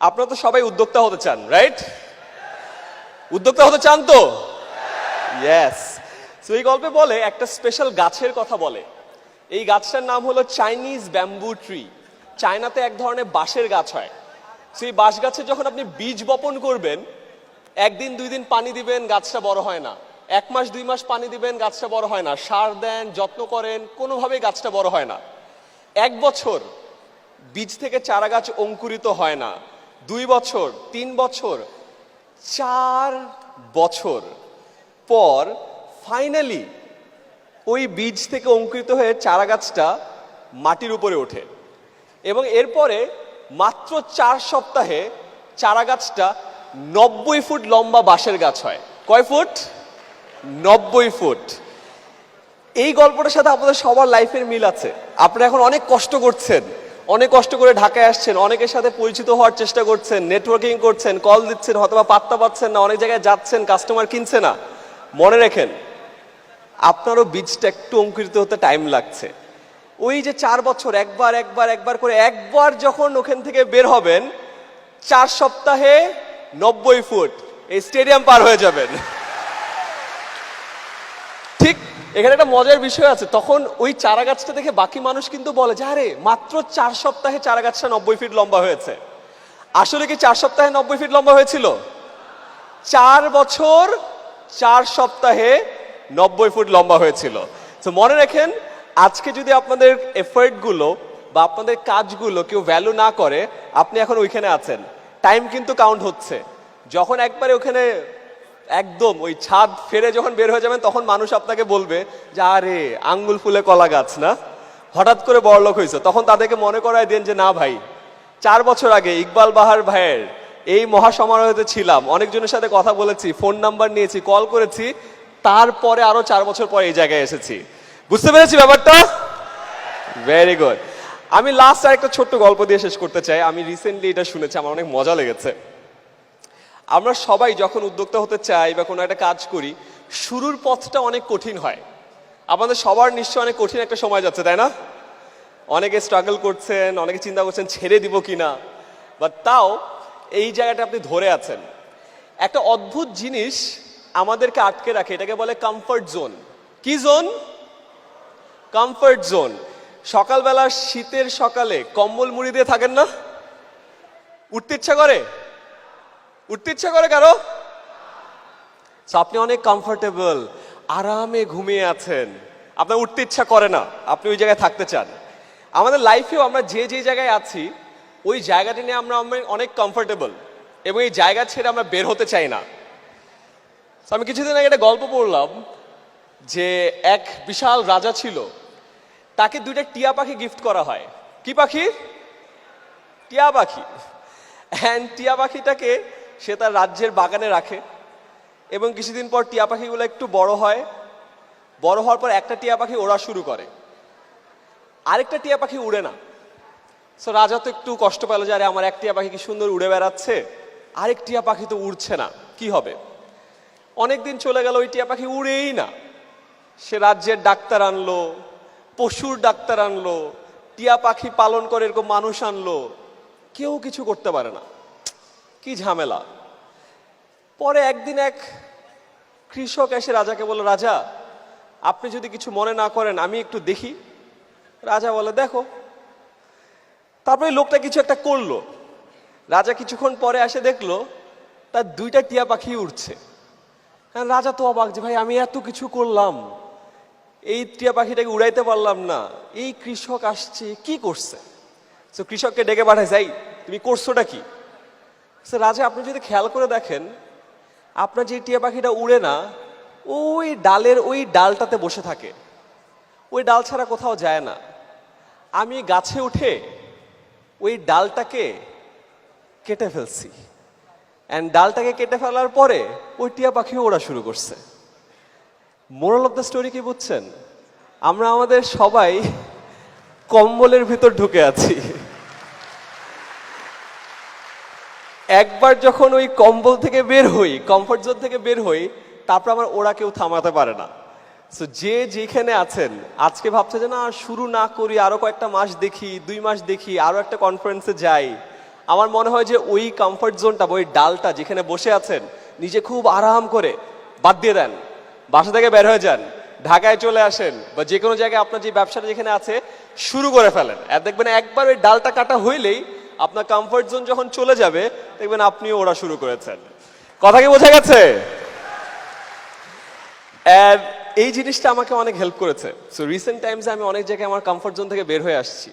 আপনারা তো সবাই উদ্যোক্তা হতে চান রাইট উদ্যোক্তা হতে চান তো? এই গল্পে বলে, একটা স্পেশাল গাছের কথা বলে। এই গাছটার নাম হলো চাইনিজ ব্যাম্বু ট্রি চায়নাতে এক ধরনের বাঁশের গাছ হয়। সেই বাঁশ গাছে যখন আপনি বীজ বপন করবেন, একদিন, দুই দিন পানি দিবেন, গাছটা বড় হয় না। এক মাস, দুই মাস পানি দিবেন, গাছটা বড় হয় না। সার দেন, যত্ন করেন, কোনোভাবেই গাছটা বড় হয় না। এক বছর বীজ থেকে চারা গাছ অঙ্কুরিত হয় না। দুই বছর, তিন বছর, চার বছর পর ফাইনালি ওই বীজ থেকে অঙ্কুরিত হয়ে চারা গাছটা মাটির উপরে ওঠে। এবং এরপরে মাত্র চার সপ্তাহে চারা গাছটা নব্বই ফুট লম্বা বাঁশের গাছ হয়। কয় ফুট? নব্বই ফুট। এই গল্পটার সাথে আপনাদের সবার লাইফের মিল আছে। আপনারা এখন অনেক কষ্ট করছেন। অনেক কষ্ট করে ঢাকায় আসছেন, অনেকের সাথে পরিচিত হওয়ার চেষ্টা করছেন নেটওয়ার্কিং করছেন কল দিচ্ছেন, হয়তোবা পাত্তা পাচ্ছেন না, অনেক জায়গায় যাচ্ছেন কাস্টমার কিনছে না। মনে রেখেন, আপনারও বীজটা একটু অঙ্কুরিত হতে টাইম লাগছে। ওই যে চার বছর, একবার একবার একবার করে, একবার যখন ওখান থেকে বের হবেন, চার সপ্তাহে নব্বই ফুট, এই স্টেডিয়াম পার হয়ে যাবেন। এখানে একটা মজার বিষয় আছে, তখন ওই চারা গাছটা দেখে বাকি মানুষ কিন্তু বলে যে, আরে, মাত্র চার সপ্তাহে চারা গাছটা নব্বই ফিট লম্বা হয়েছে। আসলে কি চার সপ্তাহে নব্বই ফিট লম্বা হয়েছিল? চার বছর চার সপ্তাহে নব্বই ফুট লম্বা হয়েছিল। তো মনে রাখেন, আজকে যদি আপনাদের এফার্টগুলো বা আপনাদের কাজগুলো কেউ ভ্যালু না করে, আপনি এখন ওইখানে আছেন। টাইম কিন্তু কাউন্ট হচ্ছে। যখন একবারে ওখানে একদম ওই ছাদ ফেরে যখন বের হয়ে যাবেন, তখন মানুষ আপনাকে বলবে যে, আরে, আঙ্গুল ফুলে কলা গাছ না? হঠাৎ করে বড়লোক হয়েছে তখন তাদেরকে মনে করায় দেন যে, না ভাই, চার বছর আগে ইকবাল বাহার ভাইয়ের এই মহাসমারোহতে ছিলাম। অনেকজনের সাথে কথা বলেছি, ফোন নাম্বার নিয়েছি, কল করেছি। তারপরে আরও চার বছর পরে এই জায়গায় এসেছি। বুঝতে পেরেছি ব্যাপারটা? ভেরি গুড আমি লাস্ট আর একটা ছোট্ট গল্প দিয়ে শেষ করতে চাই। আমি রিসেন্টলি এটা শুনেছি, আমার অনেক মজা লেগেছে। আমরা সবাই যখন উদ্যোক্তা হতে চাই বা কোনো একটা কাজ করি, শুরুর পথটা অনেক কঠিন হয়। আমাদের সবার নিশ্চয় অনেক কঠিন একটা সময় যাচ্ছে, তাই না? অনেকে স্ট্রাগল করছেন, অনেকে চিন্তা করছেন ছেড়ে দিব কিনা। বা তাও এই জায়গাটা আপনি ধরে আছেন। একটা অদ্ভুত জিনিস আমাদেরকে আটকে রাখে, এটাকে বলে কমফর্ট জোন কি জোন কমফর্ট জোন সকালবেলা শীতের সকালে কম্বল মুড়ি দিয়ে থাকেন না? উঠতে ইচ্ছা করে? উঠতে ইচ্ছা করে কারও? আপনি অনেক কমফোর্টেবল আরামে ঘুমিয়ে আছেন। আপনার উঠতে ইচ্ছা করে না, আপনি ওই জায়গায় থাকতে চান। আমাদের লাইফেও আমরা যে যে জায়গায় আছি, ওই জায়গাটি নিয়ে আমরা অনেক কমফোর্টেবল এবং এই জায়গা ছেড়ে আমরা বের হতে চাই না। আমি কিছুদিন আগে একটা গল্প পড়লাম, যে এক বিশাল রাজা ছিল, তাকে দুইটা টিয়া পাখি গিফট করা হয়। কি পাখি? টিয়া পাখি। অ্যান্ড টিয়া পাখিটাকে সে তার রাজ্যের বাগানে রাখে এবং কিছুদিন পর টিয়া পাখিগুলো একটু বড় হয়। বড় হওয়ার পর একটা টিয়া পাখি ওড়া শুরু করে। আরেকটা টিয়া পাখি উড়ে না। সো রাজা তো একটু কষ্ট পেল যে, আরে, আমার এক টিয়া পাখি কি সুন্দর উড়ে বেড়াচ্ছে? আরেক টিয়া পাখি তো উড়ছে না। কি হবে? অনেক দিন চলে গেল, ওই টিয়া পাখি উড়েই না। সে রাজ্যের ডাক্তার আনলো, পশুর ডাক্তার আনলো, টিয়া পাখি পালন করে এরকম মানুষ আনলো। কেউ কিছু করতে পারে না। কি ঝামেলা? পরে একদিন এক কৃষক এসে রাজাকে বলল, রাজা, আপনি যদি কিছু মনে না করেন, আমি একটু দেখি। রাজা বলে দেখো। তারপরে লোকটা কিছু একটা করল। রাজা কিছুক্ষণ পরে এসে দেখল, তার দুইটা টিয়া পাখি উঠছে হ্যাঁ রাজা তো অবাক যে, ভাই, আমি এত কিছু করলাম, এই টিয়া পাখিটাকে উড়াইতে পারলাম না, এই কৃষক আসছে, কি করছে? তো কৃষককে ডেকে পাঠায়, যাই, তুমি করছোটা কি? সে রাজা, আপনি যদি খেয়াল করে দেখেন, আপনার যে টিয়া পাখিটা উড়ে না, ওই ডালের ওই ডালটাতে বসে থাকে। ওই ডাল ছাড়া কোথাও যায় না। আমি গাছে উঠে ওই ডালটাকে কেটে ফেলছি। অ্যান্ড ডালটাকে কেটে ফেলার পরে ওই টিয়া পাখিও ওড়া শুরু করছে। মোরাল অফ দ্য স্টোরি কি বুঝছেন? আমরা আমাদের সবাই কম্বলের ভিতর ঢুকে আছি। একবার যখন ওই কম্বল থেকে বের হই কমফর্ট জোন থেকে বের হই, তারপর আমার ওরা কেউ থামাতে পারে না। সো যে যেখানে আছেন, আজকে ভাবছে যে, না, শুরু না করি, আরও কয়েকটা মাস দেখি, দুই মাস দেখি, আরও একটা কনফারেন্সে যাই। আমার মনে হয় যে, ওই কমফর্ট জোনটা ওই ডালটা যেখানে বসে আছেন, নিজে খুব আরাম করে বাদ দিয়ে দেন। বাসা থেকে বের হয়ে যান, ঢাকায় চলে আসেন, বা যে কোনো জায়গায় আপনার যে ব্যবসাটা যেখানে আছে, শুরু করে ফেলেন। আর দেখবেন একবার ওই ডালটা কাটা হইলেই আপনার কমফর্ট জোন যখন চলে যাবে, দেখবেন আপনিও ওরা শুরু করেছেন। কথা কি বোঝা গেছে? এই জিনিসটা আমাকে অনেক হেল্প করেছে। সো রিসেন্ট টাইমসে আমি অনেক জায়গায় আমার কমফর্ট জোন থেকে বের হয়ে আসছি।